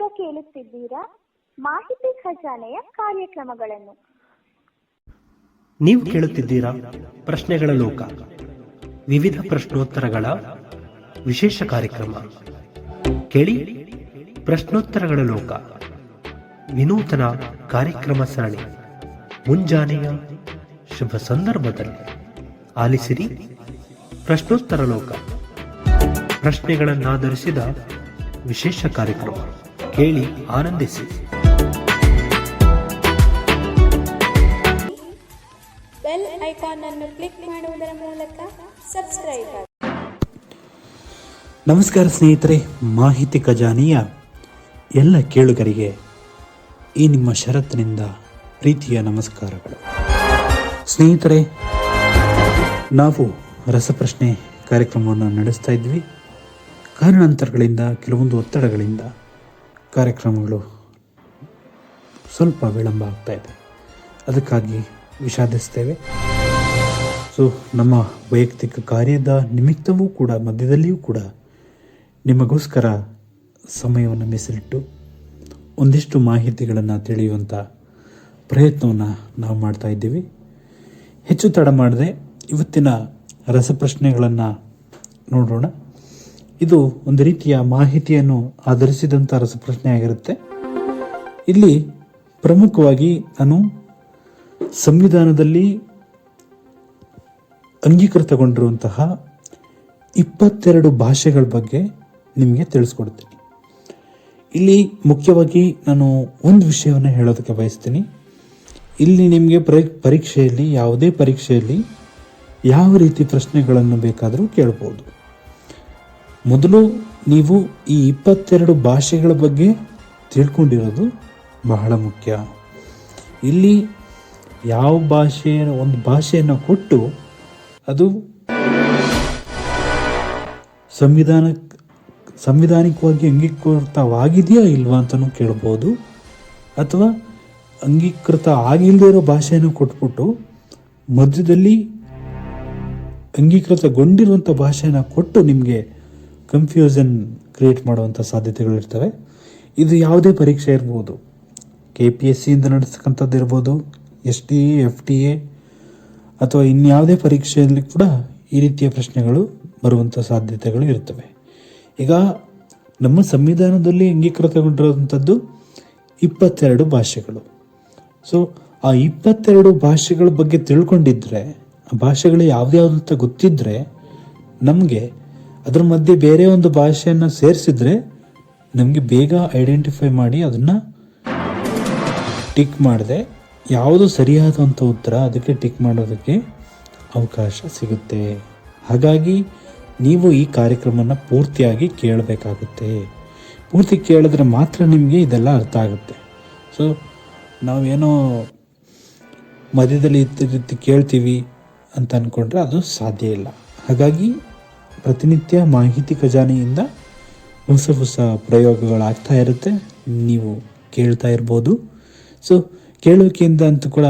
ನೀವೀಗ ಕೇಳುತ್ತಿದ್ದೀರಾ ಮಾಹಿತಿ ಖಜಾನೆಯ ಕಾರ್ಯಕ್ರಮಗಳನ್ನು. ನೀವು ಕೇಳುತ್ತಿದ್ದೀರಾ ಪ್ರಶ್ನೆಗಳ ಲೋಕ, ವಿವಿಧ ಪ್ರಶ್ನೋತ್ತರಗಳ ವಿಶೇಷ ಕಾರ್ಯಕ್ರಮ. ಕೇಳಿ ಪ್ರಶ್ನೋತ್ತರಗಳ ಲೋಕ, ವಿನೂತನ ಕಾರ್ಯಕ್ರಮ ಸರಣಿ, ಮುಂಜಾನೆಯ ಶುಭ ಸಂದರ್ಭದಲ್ಲಿ. ಆಲಿಸಿರಿ ಪ್ರಶ್ನೋತ್ತರ ಲೋಕ, ಪ್ರಶ್ನೆಗಳನ್ನಾಧರಿಸಿದ ವಿಶೇಷ ಕಾರ್ಯಕ್ರಮ. ಕೇಳಿ ಆನಂದಿಸಿ. ಬೆಲ್ ಐಕಾನ್ ಅನ್ನು ಕ್ಲಿಕ್ ಮಾಡುವುದರ ಮೂಲಕ ಸಬ್ಸ್ಕ್ರೈಬ್ ನಮಸ್ಕಾರ ಸ್ನೇಹಿತರೆ ಮಾಹಿತಿ ಖಜಾನೆಯ ಎಲ್ಲ ಕೇಳುಗರಿಗೆ ಈ ನಿಮ್ಮ ಷರತ್ತಿನಿಂದ ಪ್ರೀತಿಯ ನಮಸ್ಕಾರಗಳು. ಸ್ನೇಹಿತರೆ ನಾವು ರಸಪ್ರಶ್ನೆ ಕಾರ್ಯಕ್ರಮವನ್ನು ನಡೆಸ್ತಾ ಇದ್ವಿ. ಕಾರಣಾಂತರಗಳಿಂದ ಕೆಲವೊಂದು ಒತ್ತಡಗಳಿಂದ ಕಾರ್ಯಕ್ರಮಗಳು ಸ್ವಲ್ಪ ವಿಳಂಬ ಆಗ್ತಾ ಇದೆ. ಅದಕ್ಕಾಗಿ ವಿಷಾದಿಸ್ತೇವೆ. ಸೊ ನಮ್ಮ ವೈಯಕ್ತಿಕ ಕಾರ್ಯದ ನಿಮಿತ್ತವೂ ಕೂಡ, ಮಧ್ಯದಲ್ಲಿಯೂ ಕೂಡ ನಿಮಗೋಸ್ಕರ ಸಮಯವನ್ನು ಮೀಸಲಿಟ್ಟು ಒಂದಿಷ್ಟು ಮಾಹಿತಿಗಳನ್ನು ತಿಳಿಯುವಂಥ ಪ್ರಯತ್ನವನ್ನು ನಾವು ಮಾಡ್ತಾ ಇದ್ದೀವಿ. ಹೆಚ್ಚು ತಡ ಮಾಡದೆ ಇವತ್ತಿನ ರಸಪ್ರಶ್ನೆಗಳನ್ನು ನೋಡೋಣ ಇದು ಒಂದು ರೀತಿಯ ಮಾಹಿತಿಯನ್ನು ಆಧರಿಸಿದಂಥ ರಸಪ್ರಶ್ನೆ ಆಗಿರುತ್ತೆ ಇಲ್ಲಿ ಪ್ರಮುಖವಾಗಿ ನಾನು ಸಂವಿಧಾನದಲ್ಲಿ ಅಂಗೀಕೃತಗೊಂಡಿರುವಂತಹ ಇಪ್ಪತ್ತೆರಡು ಭಾಷೆಗಳ ಬಗ್ಗೆ ನಿಮಗೆ ತಿಳಿಸ್ಕೊಡ್ತೀನಿ. ಇಲ್ಲಿ ಮುಖ್ಯವಾಗಿ ನಾನು ಒಂದು ವಿಷಯವನ್ನು ಹೇಳೋದಕ್ಕೆ ಬಯಸ್ತೀನಿ. ಇಲ್ಲಿ ನಿಮಗೆ ಪರೀ- ಪರೀಕ್ಷೆಯಲ್ಲಿ, ಯಾವುದೇ ಪರೀಕ್ಷೆಯಲ್ಲಿ ಯಾವ ರೀತಿ ಪ್ರಶ್ನೆಗಳನ್ನು ಬೇಕಾದರೂ ಕೇಳ್ಬೋದು. ಮೊದಲು ನೀವು ಈ ಇಪ್ಪತ್ತೆರಡು ಭಾಷೆಗಳ ಬಗ್ಗೆ ತಿಳ್ಕೊಂಡಿರೋದು ಬಹಳ ಮುಖ್ಯ. ಇಲ್ಲಿ ಯಾವ ಭಾಷೆ, ಒಂದು ಭಾಷೆಯನ್ನು ಕೊಟ್ಟು ಅದು ಸಂವಿಧಾನ, ಸಂವಿಧಾನಿಕವಾಗಿ ಅಂಗೀಕೃತವಾಗಿದೆಯಾ ಇಲ್ವಾ ಅಂತಲೂ ಕೇಳ್ಬೋದು. ಅಥವಾ ಅಂಗೀಕೃತ ಆಗಿಲ್ಲದೆ ಇರೋ ಭಾಷೆಯನ್ನು ಕೊಟ್ಬಿಟ್ಟು ಮಧ್ಯದಲ್ಲಿ ಅಂಗೀಕೃತಗೊಂಡಿರುವಂಥ ಭಾಷೆಯನ್ನು ಕೊಟ್ಟು ನಿಮಗೆ ಕನ್ಫ್ಯೂಷನ್ ಕ್ರಿಯೇಟ್ ಮಾಡುವಂಥ ಸಾಧ್ಯತೆಗಳಿರ್ತವೆ ಇದು ಯಾವುದೇ ಪರೀಕ್ಷೆ ಇರ್ಬೋದು. ಕೆ ಪಿ ಎಸ್ ಸಿಯಿಂದ ನಡೆಸ್ತಕ್ಕಂಥದ್ದು ಇರ್ಬೋದು S T A F T A ಅಥವಾ ಇನ್ಯಾವುದೇ ಪರೀಕ್ಷೆಯಲ್ಲಿ ಕೂಡ ಈ ರೀತಿಯ ಪ್ರಶ್ನೆಗಳು ಬರುವಂಥ ಸಾಧ್ಯತೆಗಳು ಇರ್ತವೆ ಈಗ ನಮ್ಮ ಸಂವಿಧಾನದಲ್ಲಿ ಅಂಗೀಕೃತಗೊಂಡಿರುವಂಥದ್ದು ಇಪ್ಪತ್ತೆರಡು ಭಾಷೆಗಳು. ಸೊ ಆ ಇಪ್ಪತ್ತೆರಡು ಭಾಷೆಗಳ ಬಗ್ಗೆ ತಿಳ್ಕೊಂಡಿದ್ರೆ, ಆ ಭಾಷೆಗಳು ಯಾವ್ದ್ಯಾವ್ದು ಅಂತ ಗೊತ್ತಿದ್ರೆ, ನಮಗೆ ಅದ್ರ ಮಧ್ಯೆ ಬೇರೆ ಒಂದು ಭಾಷೆಯನ್ನು ಸೇರಿಸಿದ್ರೆ ನಮಗೆ ಬೇಗ ಐಡೆಂಟಿಫೈ ಮಾಡಿ ಅದನ್ನು ಟಿಕ್ ಮಾಡಿದೆ. ಯಾವುದು ಸರಿಯಾದಂಥ ಉತ್ತರ ಅದಕ್ಕೆ ಟಿಕ್ ಮಾಡೋದಕ್ಕೆ ಅವಕಾಶ ಸಿಗುತ್ತೆ. ಹಾಗಾಗಿ ನೀವು ಈ ಕಾರ್ಯಕ್ರಮನ ಪೂರ್ತಿಯಾಗಿ ಕೇಳಬೇಕಾಗುತ್ತೆ. ಪೂರ್ತಿ ಕೇಳಿದ್ರೆ ಮಾತ್ರ ನಿಮಗೆ ಇದೆಲ್ಲ ಅರ್ಥ ಆಗುತ್ತೆ. ಸೊ ನಾವೇನೋ ಮಧ್ಯದಲ್ಲಿ ಕೇಳ್ತೀವಿ ಅಂತ ಅಂದ್ಕೊಂಡ್ರೆ ಅದು ಸಾಧ್ಯ ಇಲ್ಲ. ಹಾಗಾಗಿ ಪ್ರತಿನಿತ್ಯ ಮಾಹಿತಿ ಖಜಾನೆಯಿಂದ ಹೊಸ ಹೊಸ ಪ್ರಯೋಗಗಳಾಗ್ತಾ ಇರುತ್ತೆ. ನೀವು ಕೇಳ್ತಾ ಇರ್ಬೋದು. ಸೊ ಕೇಳೋಕೆಯಿಂದ ಅಂತೂ ಕೂಡ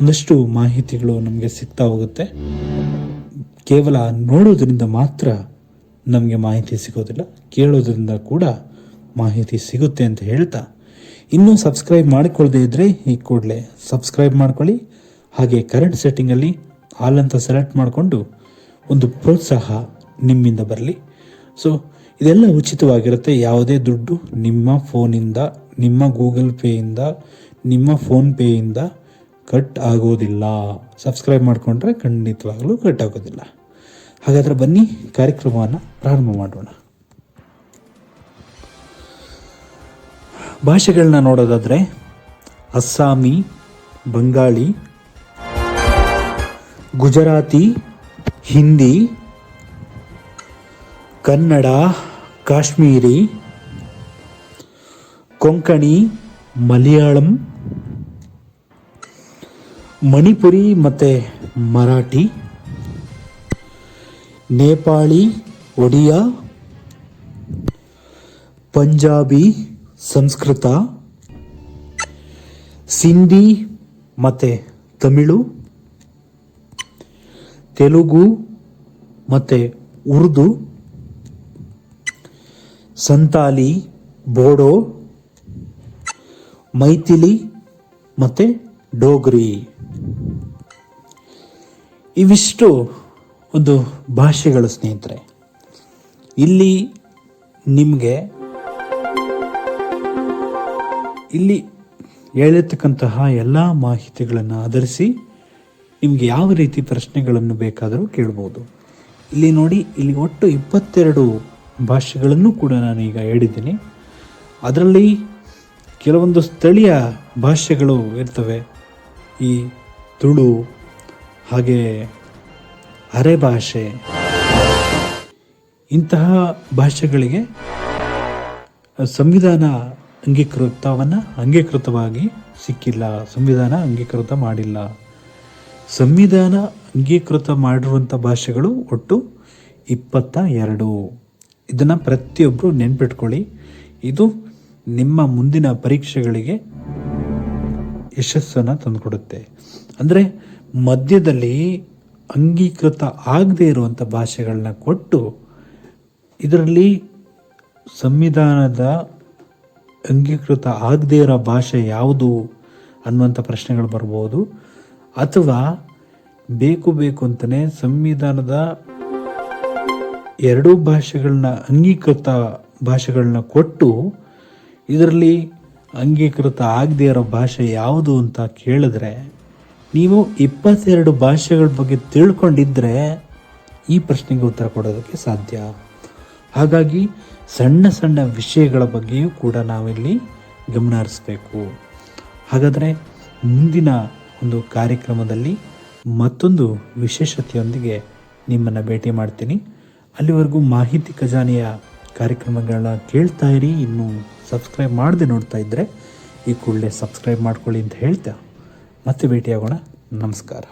ಒಂದಷ್ಟು ಮಾಹಿತಿಗಳು ನಮಗೆ ಸಿಗ್ತಾ ಹೋಗುತ್ತೆ. ಕೇವಲ ನೋಡೋದರಿಂದ ಮಾತ್ರ ನಮಗೆ ಮಾಹಿತಿ ಸಿಗೋದಿಲ್ಲ. ಕೇಳೋದ್ರಿಂದ ಕೂಡ ಮಾಹಿತಿ ಸಿಗುತ್ತೆ ಅಂತ ಹೇಳ್ತಾ. ಇನ್ನೂ ಸಬ್ಸ್ಕ್ರೈಬ್ ಮಾಡಿಕೊಳ್ಳದೆ ಇದ್ದರೆ ಈ ಕೂಡಲೇ ಸಬ್ಸ್ಕ್ರೈಬ್ ಮಾಡ್ಕೊಳ್ಳಿ. ಹಾಗೆ ಕರೆಂಟ್ ಸೆಟ್ಟಿಂಗಲ್ಲಿ ಆಲ್ ಅಂತ ಸೆಲೆಕ್ಟ್ ಮಾಡಿಕೊಂಡು ಒಂದು ಪ್ರೋತ್ಸಾಹ ನಿಮ್ಮಿಂದ ಬರಲಿ. ಸೊ ಇದೆಲ್ಲ ಉಚಿತವಾಗಿರುತ್ತೆ. ಯಾವುದೇ ದುಡ್ಡು ನಿಮ್ಮ ಫೋನಿಂದ, ನಿಮ್ಮ ಗೂಗಲ್ ಪೇಯಿಂದ, ನಿಮ್ಮ ಫೋನ್ ಪೇಯಿಂದ ಕಟ್ ಆಗೋದಿಲ್ಲ. ಸಬ್ಸ್ಕ್ರೈಬ್ ಮಾಡಿಕೊಂಡ್ರೆ ಖಂಡಿತವಾಗಲೂ ಕಟ್ ಆಗೋದಿಲ್ಲ. ಹಾಗಾದರೆ ಬನ್ನಿ, ಕಾರ್ಯಕ್ರಮವನ್ನು ಪ್ರಾರಂಭ ಮಾಡೋಣ. ಭಾಷೆಗಳನ್ನ ನೋಡೋದಾದರೆ ಅಸ್ಸಾಮಿ, ಬಂಗಾಳಿ, ಗುಜರಾತಿ, ಹಿಂದಿ ಕನ್ನಡ, ಕಾಶ್ಮೀರಿ, ಕೊಂಕಣಿ, ಮಲಯಾಳಂ, ಮಣಿಪುರಿ ಮತ್ತು ಮರಾಠಿ, ನೇಪಾಳಿ, ಒಡಿಯಾ, ಪಂಜಾಬಿ, ಸಂಸ್ಕೃತ, ಸಿಂಧಿ ಮತ್ತು ತಮಿಳು, ತೆಲುಗು ಮತ್ತು ಉರ್ದು. ಸಂತಾಲಿ, ಬೋಡೋ, ಮೈಥಿಲಿ ಮತ್ತು ಡೋಗ್ರಿ. ಇವಿಷ್ಟು ಒಂದು ಭಾಷೆಗಳು ಸ್ನೇಹಿತರೆ. ಇಲ್ಲಿ ನಿಮಗೆ ಇಲ್ಲಿ ಹೇಳಿರ್ತಕ್ಕಂತಹ ಎಲ್ಲ ಮಾಹಿತಿಗಳನ್ನು ಆಧರಿಸಿ ನಿಮಗೆ ಯಾವ ರೀತಿ ಪ್ರಶ್ನೆಗಳನ್ನು ಬೇಕಾದರೂ ಕೇಳ್ಬೋದು. ಇಲ್ಲಿ ನೋಡಿ, ಇಲ್ಲಿ ಒಟ್ಟು ಇಪ್ಪತ್ತೆರಡು ಭಾಷೆಗಳನ್ನು ಕೂಡ ನಾನು ಈಗ ಹೇಳಿದ್ದೀನಿ. ಅದರಲ್ಲಿ ಕೆಲವೊಂದು ಸ್ಥಳೀಯ ಭಾಷೆಗಳು ಇರ್ತವೆ. ಈ ತುಳು, ಹಾಗೆ ಅರೆ ಭಾಷೆ. ಇಂತಹ ಭಾಷೆಗಳಿಗೆ ಸಂವಿಧಾನ ಅಂಗೀಕೃತವನ್ನು ಅಂಗೀಕೃತವಾಗಿ ಸಿಕ್ಕಿಲ್ಲ, ಸಂವಿಧಾನ ಅಂಗೀಕೃತ ಮಾಡಿಲ್ಲ. ಸಂವಿಧಾನ ಅಂಗೀಕೃತ ಮಾಡಿರುವಂಥ ಭಾಷೆಗಳು ಒಟ್ಟು ಇಪ್ಪತ್ತ ಎರಡು. ಇದನ್ನು ಪ್ರತಿಯೊಬ್ಬರು ನೆನ್ಪಿಟ್ಕೊಳ್ಳಿ. ಇದು ನಿಮ್ಮ ಮುಂದಿನ ಪರೀಕ್ಷೆಗಳಿಗೆ ಯಶಸ್ಸನ್ನು ತಂದುಕೊಡುತ್ತೆ. ಅಂದರೆ ಮಧ್ಯದಲ್ಲಿ ಅಂಗೀಕೃತ ಆಗದೇ ಇರುವಂಥ ಭಾಷೆಗಳನ್ನ ಕೊಟ್ಟು ಇದರಲ್ಲಿ ಸಂವಿಧಾನದ ಅಂಗೀಕೃತ ಆಗದೇ ಇರೋ ಭಾಷೆ ಯಾವುದು ಅನ್ನುವಂಥ ಪ್ರಶ್ನೆಗಳು ಬರ್ಬೋದು. ಅಥವಾ ಬೇಕು ಬೇಕು ಅಂತಲೇ ಸಂವಿಧಾನದ ಎರಡೂ ಭಾಷೆಗಳನ್ನ, ಅಂಗೀಕೃತ ಭಾಷೆಗಳನ್ನ ಕೊಟ್ಟು ಇದರಲ್ಲಿ ಅಂಗೀಕೃತ ಆಗದೇ ಇರೋ ಭಾಷೆ ಯಾವುದು ಅಂತ ಕೇಳಿದ್ರೆ, ನೀವು ಇಪ್ಪತ್ತೆರಡು ಭಾಷೆಗಳ ಬಗ್ಗೆ ತಿಳ್ಕೊಂಡಿದ್ರೆ ಈ ಪ್ರಶ್ನೆಗೆ ಉತ್ತರ ಕೊಡೋದಕ್ಕೆ ಸಾಧ್ಯ. ಹಾಗಾಗಿ ಸಣ್ಣ ಸಣ್ಣ ವಿಷಯಗಳ ಬಗ್ಗೆಯೂ ಕೂಡ ನಾವಿಲ್ಲಿ ಗಮನ ಹರಿಸ್ಬೇಕು. ಹಾಗಾದರೆ ಮುಂದಿನ ಒಂದು ಕಾರ್ಯಕ್ರಮದಲ್ಲಿ ಮತ್ತೊಂದು ವಿಶೇಷತೆಯೊಂದಿಗೆ ನಿಮ್ಮನ್ನು ಭೇಟಿ ಮಾಡ್ತೀನಿ. ಅಲ್ಲಿವರೆಗೂ ಮಾಹಿತಿ ಖಜಾನೆಯ ಕಾರ್ಯಕ್ರಮಗಳನ್ನ ಕೇಳ್ತಾ ಇರಿ. ಇನ್ನು ಸಬ್ಸ್ಕ್ರೈಬ್ ಮಾಡದೆ ನೋಡ್ತಾ ಇದ್ದರೆ ಈ ಕೂಡಲೇ ಸಬ್ಸ್ಕ್ರೈಬ್ ಮಾಡ್ಕೊಳ್ಳಿ ಅಂತ ಹೇಳ್ತಾ ಮತ್ತೆ ಭೇಟಿಯಾಗೋಣ. ನಮಸ್ಕಾರ.